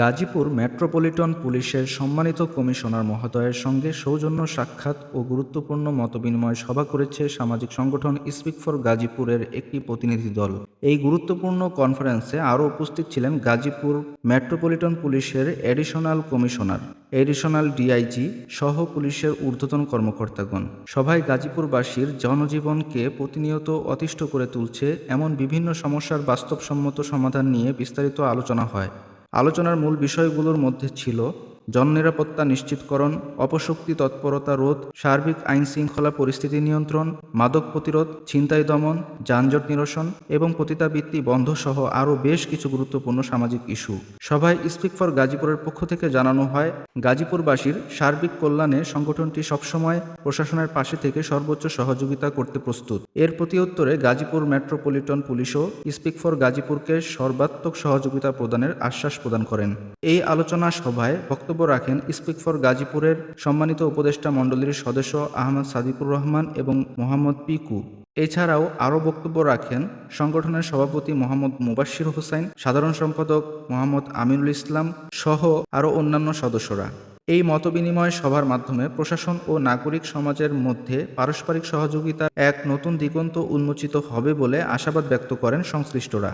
Gazipur metropolitan পুলিশের সম্মানিত commissioner মহোদয়ের সঙ্গে সৌজন্য সাক্ষাৎ ও গুরুত্বপূর্ণ মতবিনিময় সভা করেছে সামাজিক সংগঠন স্পিক ফর গাজীপুরের একটি প্রতিনিধি দল। এই গুরুত্বপূর্ণ কনফারেন্সে আরও উপস্থিত ছিলেন গাজীপুর মেট্রোপলিটন পুলিশের এডিশনাল কমিশনার, এডিশনাল ডিআইজি সহ পুলিশের ঊর্ধ্বতন কর্মকর্তাগণ। সভায় গাজীপুরবাসীর জনজীবনকে প্রতিনিয়ত অতিষ্ঠ করে তুলছে এমন বিভিন্ন সমস্যার বাস্তবসম্মত সমাধান নিয়ে বিস্তারিত আলোচনা হয়। আলোচনার মূল বিষয়গুলোর মধ্যে ছিল জননিরাপত্তা নিশ্চিতকরণ, অপশক্তি তৎপরতা রোধ, সার্বিক আইন শৃঙ্খলা পরিস্থিতি নিয়ন্ত্রণ, মাদক প্রতিরোধ, ছিনতাই দমন, যানজট নিরসন এবং পতিতাবৃত্তি বন্ধ সহ আরও বেশ কিছু গুরুত্বপূর্ণ সামাজিক ইস্যু। সভায় স্পিক ফর গাজীপুরের পক্ষ থেকে জানানো হয়, গাজীপুরবাসীর সার্বিক কল্যাণে সংগঠনটি সবসময় প্রশাসনের পাশে থেকে সর্বোচ্চ সহযোগিতা করতে প্রস্তুত। এর প্রতি উত্তরে গাজীপুর মেট্রোপলিটন পুলিশও স্পিক ফর গাজীপুরকে সর্বাত্মক সহযোগিতা প্রদানের আশ্বাস প্রদান করেন। এই আলোচনা সভায় বক্তব্য রাখেন স্পিক ফর গাজীপুরের সম্মানিত উপদেষ্টা মণ্ডলীর সদস্য আহমদ সাদিকুর রহমান এবং মোহাম্মদ পিকু। এছাড়াও আরও বক্তব্য রাখেন সংগঠনের সভাপতি মোহাম্মদ মুবাশির হোসেন সাধারণ সম্পাদক মোহাম্মদ আমিনুল ইসলাম সহ আরও অন্যান্য সদস্যরা। এই মতবিনিময় সভার মাধ্যমে প্রশাসন ও নাগরিক সমাজের মধ্যে পারস্পরিক সহযোগিতার এক নতুন দিগন্ত উন্মোচিত হবে বলে আশাবাদ ব্যক্ত করেন সংশ্লিষ্টরা।